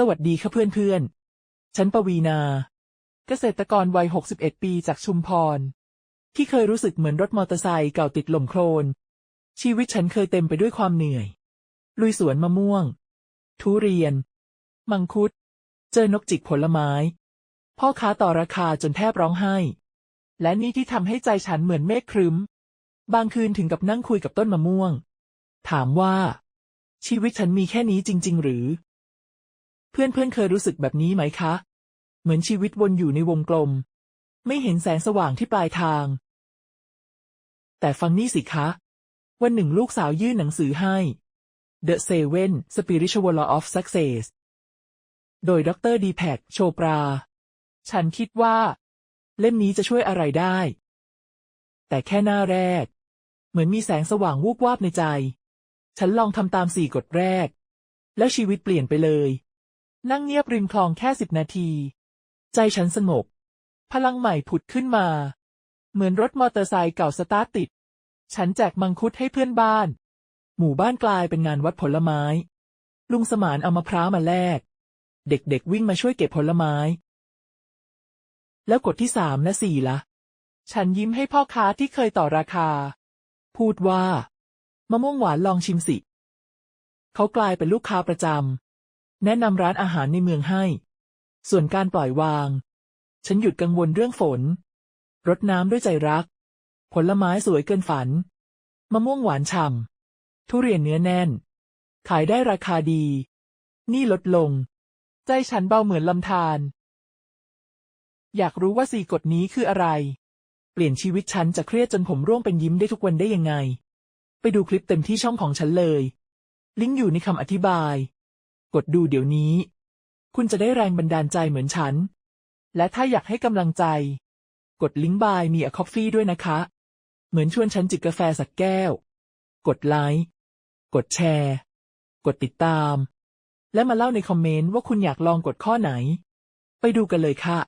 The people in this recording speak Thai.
สวัสดีค่ะเพื่อนๆ ฉันปวีนา เกษตรกรวัย 61 ปีจากชุมพร ที่เคยรู้สึกเหมือนรถมอเตอร์ไซค์เก่าติดลมโคลน ชีวิตฉันเคยเต็มไปด้วยความเหนื่อย ลุยสวนมะม่วง ทุเรียน มังคุด เจอนกจิกผลไม้ พ่อค้าต่อราคาจนแทบร้องไห้ และนี่ที่ทำให้ใจฉันเหมือนเมฆครึ้ม บางคืนถึงกับนั่งคุยกับต้นมะม่วง ถามว่า ชีวิตฉันมีแค่นี้จริง ๆ หรือ พื่อนเพื่อนๆเคยรู้สึกแบบนี้ไหมคะ เหมือนชีวิตวนอยู่ในวงกลม ไม่เห็นแสงสว่างที่ปลายทาง แต่ฟังนี่สิคะ วันหนึ่งลูกสาวยื่นหนังสือให้ The Seven Spiritual Law of Success โดยดรดีแพคโชปรา ฉันคิดว่า เล่มนี้จะช่วยอะไรได้ แต่แค่หน้าแรก เหมือนมีแสงสว่างวูบวาบในใจ ฉันลองทำตามสี่กฎแรก แล้วชีวิตเปลี่ยนไปเลย นั่งเงียบริมคลองแค่สิบนาที ใจฉันสงบพลังใหม่ผุดขึ้นมา เหมือนรถมอเตอร์ไซค์เก่าสตาร์ทติด ฉันแจกมังคุดให้เพื่อนบ้าน หมู่บ้านกลายเป็นงานวัดผลไม้ ลุงสมานเอามะพร้าวมาแลก เด็กๆวิ่งมาช่วยเก็บผลไม้ แล้วกฎที่สามและสี่ละ่ะฉันยิ้มให้พ่อค้าที่เคยต่อราคา พูดว่า มะม่วงหวานลองชิมสิ เขากลายเป็นลูกค้าประจำ แนะนำร้านอาหารในเมืองให้ ส่วนการปล่อยวาง ฉันหยุดกังวลเรื่องฝน รดน้ำด้วยใจรัก ผลไม้สวยเกินฝัน มะม่วงหวานฉ่ำ ทุเรียนเนื้อแน่น ขายได้ราคาดี นี่ลดลง ใจฉันเบาเหมือนลำธาร อยากรู้ว่าสี่กฎนี้คืออะไร เปลี่ยนชีวิตฉันจะเครียดจนผมร่วงเป็นยิ้มได้ทุกวันได้ยังไง ไปดูคลิปเต็มที่ช่องของฉันเลย ลิงก์อยู่ในคำอธิบาย กดดูเดี๋ยวนี้ คุณจะได้แรงบันดาลใจเหมือนฉัน และถ้าอยากให้กำลังใจ กดลิงก์บายมีอะคอฟฟี่ด้วยนะคะ เหมือนชวนฉันจิบกาแฟสักแก้ว กดไลค์ กดแชร์ กดติดตาม และมาเล่าในคอมเมนต์ว่าคุณอยากลองกดข้อไหน ไปดูกันเลยค่ะ